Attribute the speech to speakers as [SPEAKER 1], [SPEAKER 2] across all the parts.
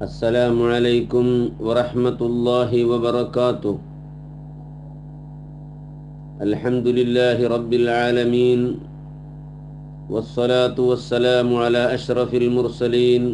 [SPEAKER 1] السلام عليكم ورحمة الله وبركاته الحمد لله رب العالمين والصلاة والسلام على أشرف المرسلين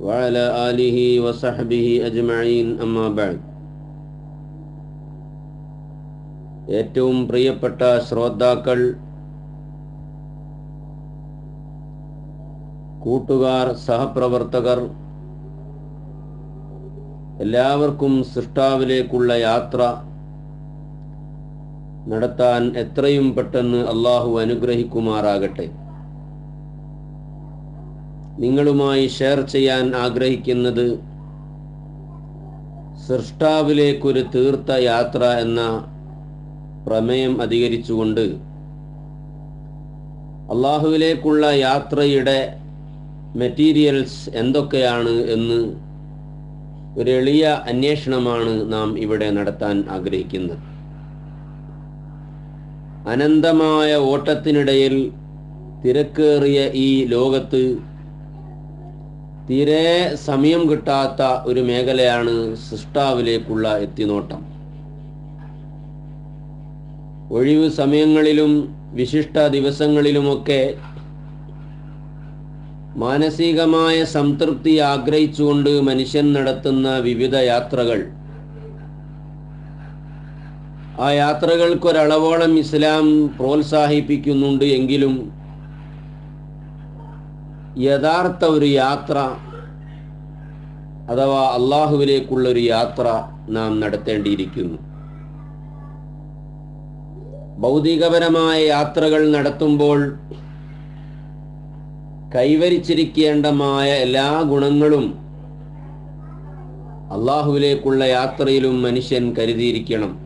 [SPEAKER 1] وعلى آله وصحبه أجمعين أما بعد ഏറ്റവും പ്രിയപ്പെട്ട ശ്രോതാക്കൾ കൂട്ടുകാർ സഹപ്രവർത്തകർ എല്ലാവർക്കും സൃഷ്ടാവിലേക്കുള്ള യാത്ര നടത്താൻ എത്രയും പെട്ടെന്ന് അള്ളാഹു അനുഗ്രഹിക്കുമാറാകട്ടെ. നിങ്ങളുമായി ഷെയർ ചെയ്യാൻ ആഗ്രഹിക്കുന്നത് സൃഷ്ടാവിലേക്കൊരു തീർത്ത യാത്ര എന്ന പ്രമേയം അധികരിച്ചുകൊണ്ട് അള്ളാഹുവിലേക്കുള്ള യാത്രയുടെ മെറ്റീരിയൽസ് എന്തൊക്കെയാണ് എന്ന് ഒരു എളിയ അന്വേഷണമാണ് നാം ഇവിടെ നടത്താൻ ആഗ്രഹിക്കുന്നത്. അനന്തമായ ഓട്ടത്തിനിടയിൽ തിരക്കേറിയ ഈ ലോകത്ത് തീരെ സമയം കിട്ടാത്ത ഒരു മേഖലയാണ് സൃഷ്ടാവിലേക്കുള്ള എത്തിനോട്ടം. ഒഴിവ് സമയങ്ങളിലും വിശിഷ്ട ദിവസങ്ങളിലുമൊക്കെ മാനസികമായ സംതൃപ്തി ആഗ്രഹിച്ചുകൊണ്ട് മനുഷ്യൻ നടത്തുന്ന വിവിധ യാത്രകൾ. ആ യാത്രകൾക്കൊരളവോളം ഇസ്ലാം പ്രോത്സാഹിപ്പിക്കുന്നുണ്ട് എങ്കിലും യഥാർത്ഥ ഒരു യാത്ര അഥവാ അള്ളാഹുവിലേക്കുള്ള ഒരു യാത്ര നാം നടത്തേണ്ടിയിരിക്കുന്നു. ഭൗതികപരമായ യാത്രകൾ നടത്തുമ്പോൾ കൈവരിച്ചിരിക്കേണ്ടമായ എല്ലാ ഗുണങ്ങളും അള്ളാഹുവിലേക്കുള്ള യാത്രയിലും മനുഷ്യൻ കരുതിയിരിക്കണം.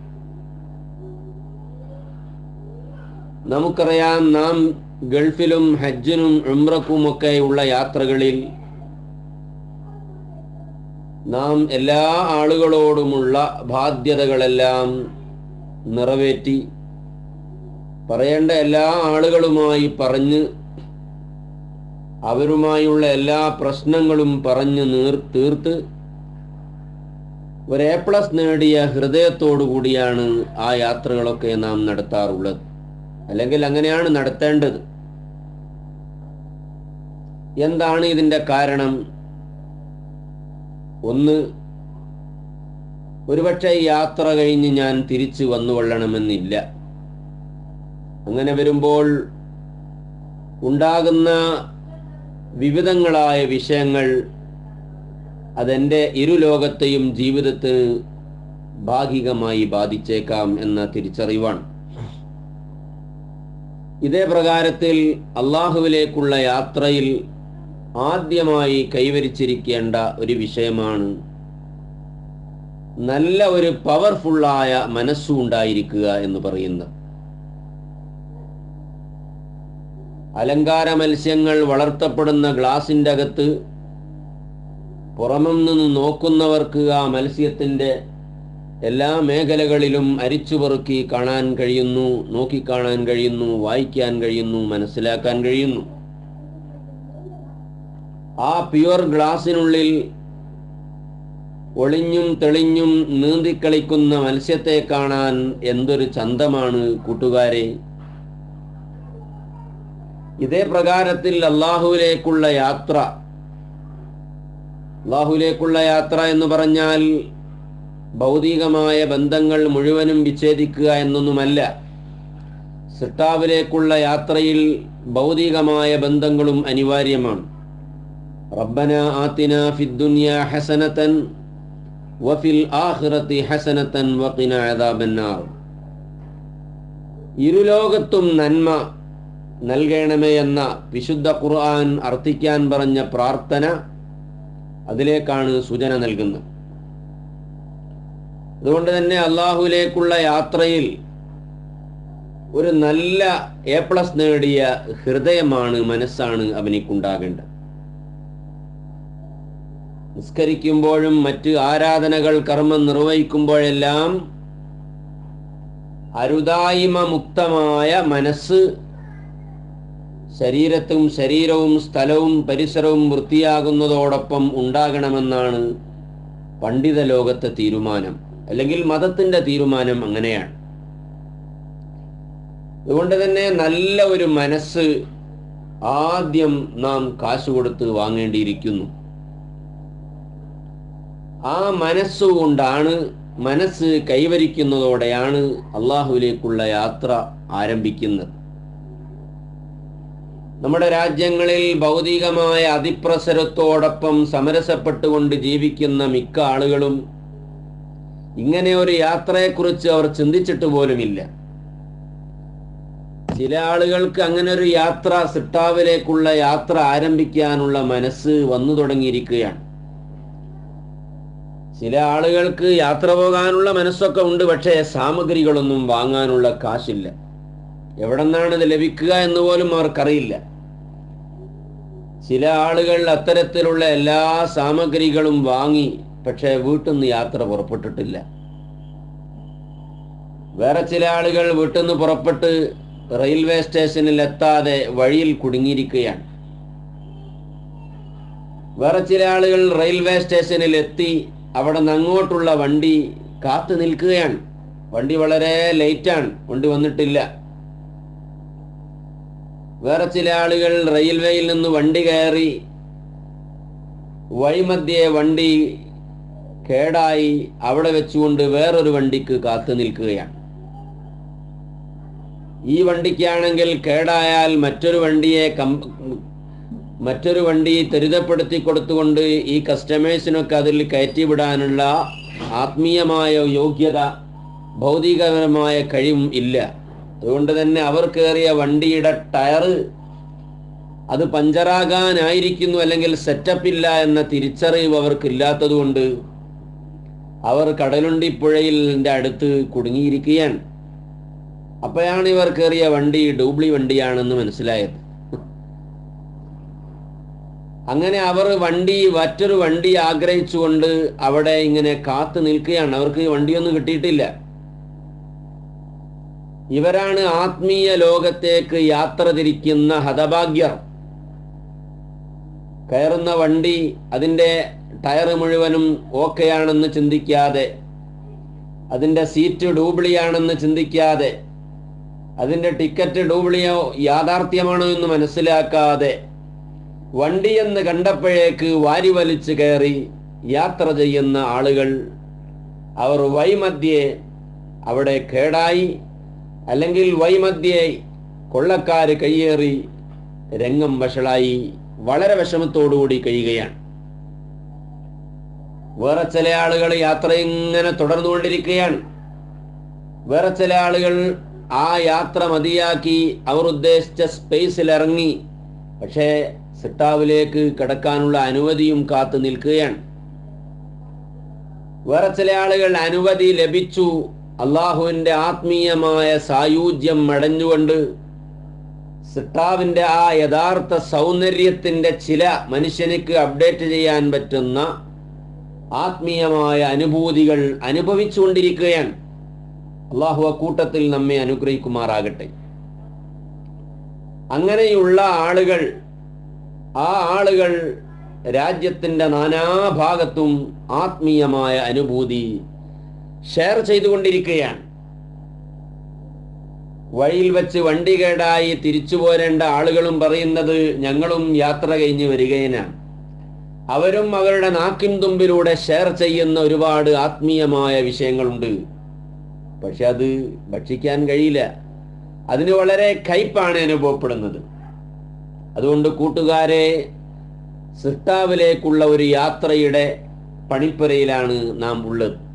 [SPEAKER 1] നമുക്കറിയാം നാം ഗൾഫിലും ഹജ്ജിനും ഉംറക്കുമൊക്കെയുള്ള യാത്രകളിൽ നാം എല്ലാ ആളുകളോടുമുള്ള ബാധ്യതകളെല്ലാം നിറവേറ്റി പറയേണ്ട എല്ലാ ആളുകളുമായി പറഞ്ഞ് അവരുമായുള്ള എല്ലാ പ്രശ്നങ്ങളും പറഞ്ഞു നീർ തീർത്ത് ഒരു എ പ്ലസ് നേടിയ ഹൃദയത്തോടു കൂടിയാണ് ആ യാത്രകളൊക്കെ നാം നടത്താറുള്ളത്. അല്ലെങ്കിൽ അങ്ങനെയാണ് നടത്തേണ്ടത്. എന്താണ് ഇതിന്റെ കാരണം? ഒന്ന് ഒരുപക്ഷെ യാത്ര കഴിഞ്ഞ് ഞാൻ തിരിച്ചു വന്നു കൊള്ളണമെന്നില്ല. അങ്ങനെ വരുമ്പോൾ ഉണ്ടാകുന്ന വിവിധങ്ങളായ വിഷയങ്ങൾ അതെന്റെ ഇരുലോകത്തെയും ജീവിതത്തിന് ഭാഗികമായി ബാധിച്ചേക്കാം എന്ന തിരിച്ചറിവാണ്. ഇതേ പ്രകാരത്തിൽ അള്ളാഹുവിലേക്കുള്ള യാത്രയിൽ ആദ്യമായി കൈവരിച്ചിരിക്കേണ്ട ഒരു വിഷയമാണ് നല്ല ഒരു പവർഫുള്ളായ മനസ്സുണ്ടായിരിക്കുക എന്ന് പറയുന്നത്. അലങ്കാര മത്സ്യങ്ങൾ വളർത്തപ്പെടുന്ന ഗ്ലാസിന്റെ അകത്ത് പുറമം നിന്ന് നോക്കുന്നവർക്ക് ആ മത്സ്യത്തിന്റെ എല്ലാ മേഖലകളിലും അരിച്ചുപെറുക്കി കാണാൻ കഴിയുന്നു നോക്കിക്കാണാൻ കഴിയുന്നു വായിക്കാൻ കഴിയുന്നു മനസ്സിലാക്കാൻ കഴിയുന്നു. ആ പ്യുവർ ഗ്ലാസിനുള്ളിൽ ഒളിഞ്ഞും തെളിഞ്ഞും നീന്തിക്കളിക്കുന്ന മത്സ്യത്തെ കാണാൻ എന്തൊരു ചന്തമാണ് കൂട്ടുകാരെ. ഇതേ പ്രകാരത്തിൽ അള്ളാഹുവിലേക്കുള്ള യാത്ര അള്ളാഹുവിലേക്കുള്ള യാത്ര എന്ന് പറഞ്ഞാൽ ഭൗതികമായ ബന്ധങ്ങൾ മുഴുവനും വിച്ഛേദിക്കുക എന്നൊന്നുമല്ല. സിട്ടാവിലേക്കുള്ള യാത്രയിൽ ഭൗതികമായ ബന്ധങ്ങളും അനിവാര്യമാണ്. റബ്ബന ആത്തിന ഫിദ്ദുനിയ ഹസനത്തൻ വഫിൽ ആഹ്റത്തി ഹസനത്തൻ വഖിന അദാബന്നാർ. ഇരുലോകത്തും നന്മ നൽകണമേ എന്ന വിശുദ്ധ ഖുർആൻ അർത്ഥിക്കാൻ പറഞ്ഞ പ്രാർത്ഥന അതിലേക്കാണ് സൂചന നൽകുന്നത്. അതുകൊണ്ട് തന്നെ അള്ളാഹുവിലേക്കുള്ള യാത്രയിൽ ഒരു നല്ല എ പ്ലസ് നേടിയ ഹൃദയമാണ് മനസ്സാണ് അവനിക്കുണ്ടാകേണ്ടത്. നിസ്കരിക്കുമ്പോഴും മറ്റ് ആരാധനകൾ കർമ്മം നിർവഹിക്കുമ്പോഴെല്ലാം അരുതായ്മ മുക്തമായ മനസ്സ് ശരീരത്തും ശരീരവും സ്ഥലവും പരിസരവും വൃത്തിയാകുന്നതോടൊപ്പം ഉണ്ടാകണമെന്നാണ് പണ്ഡിത ലോകത്തെ തീരുമാനം അല്ലെങ്കിൽ മതത്തിന്റെ തീരുമാനം അങ്ങനെയാണ്. അതുകൊണ്ട് തന്നെ നല്ല ഒരു മനസ്സ് ആദ്യം നാം കാശ് കൊടുത്ത് വാങ്ങേണ്ടിയിരിക്കുന്നു. ആ മനസ്സുകൊണ്ടാണ് മനസ്സ് കൈവരിക്കുന്നതോടെയാണ് അള്ളാഹുവിലേക്കുള്ള യാത്ര ആരംഭിക്കുന്നത്. നമ്മുടെ രാജ്യങ്ങളിൽ ഭൗതികമായ അതിപ്രസരത്തോടൊപ്പം സമരസപ്പെട്ടുകൊണ്ട് ജീവിക്കുന്ന മിക്ക ആളുകളും ഇങ്ങനെ ഒരു യാത്രയെക്കുറിച്ച് അവർ ചിന്തിച്ചിട്ട് പോലുമില്ല. ചില ആളുകൾക്ക് അങ്ങനെ ഒരു യാത്ര സിട്ടാവിലേക്കുള്ള യാത്ര ആരംഭിക്കാനുള്ള മനസ്സ് വന്നു തുടങ്ങിയിരിക്കുകയാണ്. ചില ആളുകൾക്ക് യാത്ര പോകാനുള്ള മനസ്സൊക്കെ ഉണ്ട് പക്ഷേ സാമഗ്രികളൊന്നും വാങ്ങാനുള്ള കാശില്ല. എവിടെ നിന്നാണ് ഇത് ലഭിക്കുക എന്ന് പോലും അവർക്കറിയില്ല. ചില ആളുകൾ അത്തരത്തിലുള്ള എല്ലാ സാമഗ്രികളും വാങ്ങി പക്ഷേ വീട്ടിൽ നിന്ന് യാത്ര പുറപ്പെട്ടിട്ടില്ല. വേറെ ചില ആളുകൾ വീട്ടിൽ നിന്ന് പുറപ്പെട്ട് റെയിൽവേ സ്റ്റേഷനിൽ എത്താതെ വഴിയിൽ കുടുങ്ങിയിരിക്കുകയാണ്. വേറെ ചില ആളുകൾ റെയിൽവേ സ്റ്റേഷനിൽ എത്തി അവിടെ നിന്ന് അങ്ങോട്ടുള്ള വണ്ടി കാത്തു നിൽക്കുകയാണ്. വണ്ടി വളരെ ലേറ്റാണ് വണ്ടി വന്നിട്ടില്ല. വേറെ ചില ആളുകൾ റെയിൽവേയിൽ നിന്ന് വണ്ടി കയറി വഴിമധ്യേ വണ്ടി കേടായി അവിടെ വെച്ചുകൊണ്ട് വേറൊരു വണ്ടിക്ക് കാത്തു നിൽക്കുകയാണ്. ഈ വണ്ടിക്കാണെങ്കിൽ കേടായാൽ മറ്റൊരു വണ്ടിയെ മറ്റൊരു വണ്ടി ത്വരിതപ്പെടുത്തി കൊടുത്തുകൊണ്ട് ഈ കസ്റ്റമേഴ്സിനൊക്കെ അതിൽ കയറ്റിവിടാനുള്ള ആത്മീയമായ യോഗ്യത ഭൗതികപരമായ കഴിവും ഇല്ല. അതുകൊണ്ട് തന്നെ അവർ കയറിയ വണ്ടിയുടെ ടയർ അത് പഞ്ചറാകാനായിരിക്കുന്നു അല്ലെങ്കിൽ സെറ്റപ്പ് ഇല്ല എന്ന തിരിച്ചറിവ് അവർക്കില്ലാത്തതുകൊണ്ട് അവർ കടലുണ്ടി പുഴയിലിന്റെ അടുത്ത് കുടുങ്ങിയിരിക്കുകയാണ്. അപ്പോഴാണ് ഇവർ കയറിയ വണ്ടി ഡൂബ്ലി വണ്ടിയാണെന്ന് മനസ്സിലായത്. അങ്ങനെ അവർ വണ്ടി മറ്റൊരു വണ്ടി ആഗ്രഹിച്ചുകൊണ്ട് അവിടെ ഇങ്ങനെ കാത്തു നിൽക്കുകയാണ്. അവർക്ക് വണ്ടിയൊന്നും കിട്ടിയിട്ടില്ല. ഇവരാണ് ആത്മീയ ലോകത്തേക്ക് യാത്ര തിരിക്കുന്ന ഹതഭാഗ്യർ. കയറുന്ന വണ്ടി അതിന്റെ ടയർ മുഴുവനും ഓക്കെയാണെന്ന് ചിന്തിക്കാതെ അതിന്റെ സീറ്റ് ഡൂബിളിയാണെന്ന് ചിന്തിക്കാതെ അതിന്റെ ടിക്കറ്റ് ഡൂബിളിയോ യാഥാർത്ഥ്യമാണോ എന്ന് മനസ്സിലാക്കാതെ വണ്ടി എന്ന് കണ്ടപ്പോഴേക്ക് വാരി വലിച്ചു കയറി യാത്ര ചെയ്യുന്ന ആളുകൾ അവർ വൈമധ്യേ അവിടെ കേടായി. അല്ലെങ്കിൽ വൈമധ്യേ കൊള്ളക്കാർ കയ്യേറി രംഗം വഷളായി വളരെ വിഷമത്തോടുകൂടി കഴിയുകയാണ്. വേറെ ചില ആളുകൾ യാത്ര ഇങ്ങനെ തുടർന്നുകൊണ്ടിരിക്കുകയാണ്. വേറെ ചില ആളുകൾ ആ യാത്ര മതിയാക്കി അവർ ഉദ്ദേശിച്ച സ്പേസിൽ ഇറങ്ങി പക്ഷേ സിട്ടാവിലേക്ക് കിടക്കാനുള്ള അനുമതിയും കാത്തു നിൽക്കുകയാണ്. വേറെ ചില ആളുകൾ അനുമതി ലഭിച്ചു അള്ളാഹുവിന്റെ ആത്മീയമായ സായൂജ്യം മടഞ്ഞുകൊണ്ട് സിട്ടാവിന്റെ ആ യഥാർത്ഥ സൗന്ദര്യത്തിന്റെ ചില മനുഷ്യനിക്ക് അപ്ഡേറ്റ് ചെയ്യാൻ പറ്റുന്ന ആത്മീയമായ അനുഭൂതികൾ അനുഭവിച്ചുകൊണ്ടിരിക്കുകയാണ്. അള്ളാഹു കൂട്ടത്തിൽ നമ്മെ അനുഗ്രഹിക്കുമാറാകട്ടെ. അങ്ങനെയുള്ള ആളുകൾ ആ ആളുകൾ രാജ്യത്തിന്റെ നാനാഭാഗത്തും ആത്മീയമായ അനുഭൂതി ഷെയർ ചെയ്തുകൊണ്ടിരിക്കുകയാണ്. വഴിയിൽ വെച്ച് വണ്ടി കേടായി തിരിച്ചു പോരേണ്ട ആളുകളും പറയുന്നത് ഞങ്ങളും യാത്ര കഴിഞ്ഞ് വരികയാണ് അവരും അവരുടെ നാക്കിൻ തുമ്പിലൂടെ ഷെയർ ചെയ്യുന്ന ഒരുപാട് ആത്മീയമായ വിഷയങ്ങളുണ്ട്. പക്ഷെ അത് ഭക്ഷിക്കാൻ കഴിയില്ല. അതിന് വളരെ കയ്പാണ് അനുഭവപ്പെടുന്നത്. അതുകൊണ്ട് കൂട്ടുകാരെ സൃഷ്ടാവിലേക്കുള്ള ഒരു യാത്രയുടെ പണിപ്പുരയിലാണ് നാം ഉള്ളത്.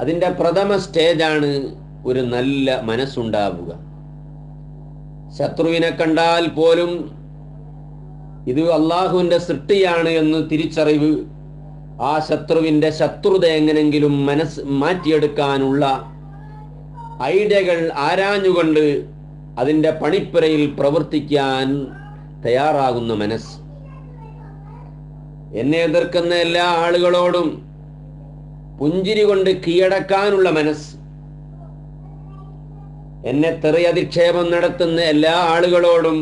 [SPEAKER 1] അതിന്റെ പ്രഥമ സ്റ്റേജാണ് ഒരു നല്ല മനസ്സുണ്ടാവുക. ശത്രുവിനെ കണ്ടാൽ പോലും ഇത് അള്ളാഹുവിന്റെ സൃഷ്ടിയാണ് എന്ന് തിരിച്ചറിവ് ആ ശത്രുവിന്റെ ശത്രുത എങ്ങനെങ്കിലും മനസ് മാറ്റിയെടുക്കാനുള്ള ഐഡിയകൾ ആരാഞ്ഞുകൊണ്ട് അതിന്റെ പണിപ്പുരയിൽ പ്രവർത്തിക്കാൻ തയ്യാറാകുന്ന മനസ്സ്. എന്നെ എതിർക്കുന്ന എല്ലാ ആളുകളോടും പുഞ്ചിരി കൊണ്ട് കീഴടക്കാനുള്ള മനസ്സ്. എന്നെ തെറിയധിക്ഷേപം നടത്തുന്ന എല്ലാ ആളുകളോടും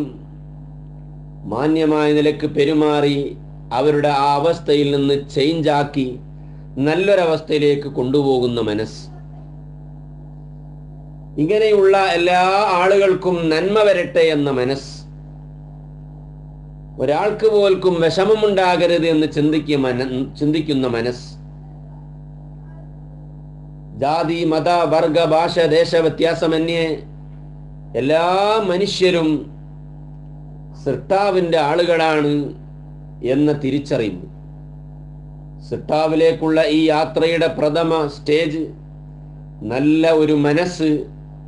[SPEAKER 1] മാന്യമായ നിലയ്ക്ക് പെരുമാറി അവരുടെ ആ അവസ്ഥയിൽ നിന്ന് ചേഞ്ചാക്കി നല്ലൊരവസ്ഥയിലേക്ക് കൊണ്ടുപോകുന്ന മനസ്സ്. ഇങ്ങനെയുള്ള എല്ലാ ആളുകൾക്കും നന്മ വരട്ടെ എന്ന മനസ്സ്. ഒരാൾക്ക് പോൽക്കും വിഷമമുണ്ടാകരുത് എന്ന് ചിന്തിക്കുന്ന മനസ്സ്. ജാതി മത വർഗ ഭാഷ ദേശ വ്യത്യാസമന്യേ എല്ലാ മനുഷ്യരും സൃഷ്ടാവിന്റെ ആളുകളാണ് എന്ന തിരിച്ചറിവ് സൃഷ്ടാവിലേക്കുള്ള ഈ യാത്രയുടെ പ്രഥമ സ്റ്റേജ് നല്ല ഒരു മനസ്സ്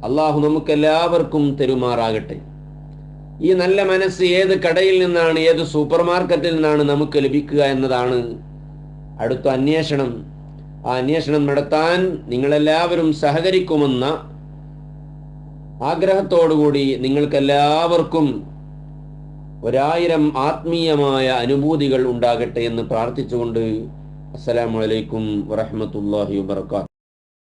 [SPEAKER 1] അള്ളാഹു നമുക്കെല്ലാവർക്കും തെരുമാറാകട്ടെ. ഈ നല്ല മനസ്സ് ഏത് കടയിൽ നിന്നാണ് ഏത് സൂപ്പർ മാർക്കറ്റിൽ നിന്നാണ് നമുക്ക് ലഭിക്കുക എന്നതാണ് അടുത്ത അന്വേഷണം. ആ അന്വേഷണം നടത്താൻ നിങ്ങളെല്ലാവരും സഹകരിക്കുമെന്ന ആഗ്രഹത്തോടുകൂടി നിങ്ങൾക്കെല്ലാവർക്കും ഒരായിരം ആത്മീയമായ അനുഭൂതികൾ ഉണ്ടാകട്ടെ എന്ന് പ്രാർത്ഥിച്ചുകൊണ്ട് അസ്സലാമലൈക്കും വറഹമത്തല്ലാഹി വാത്തു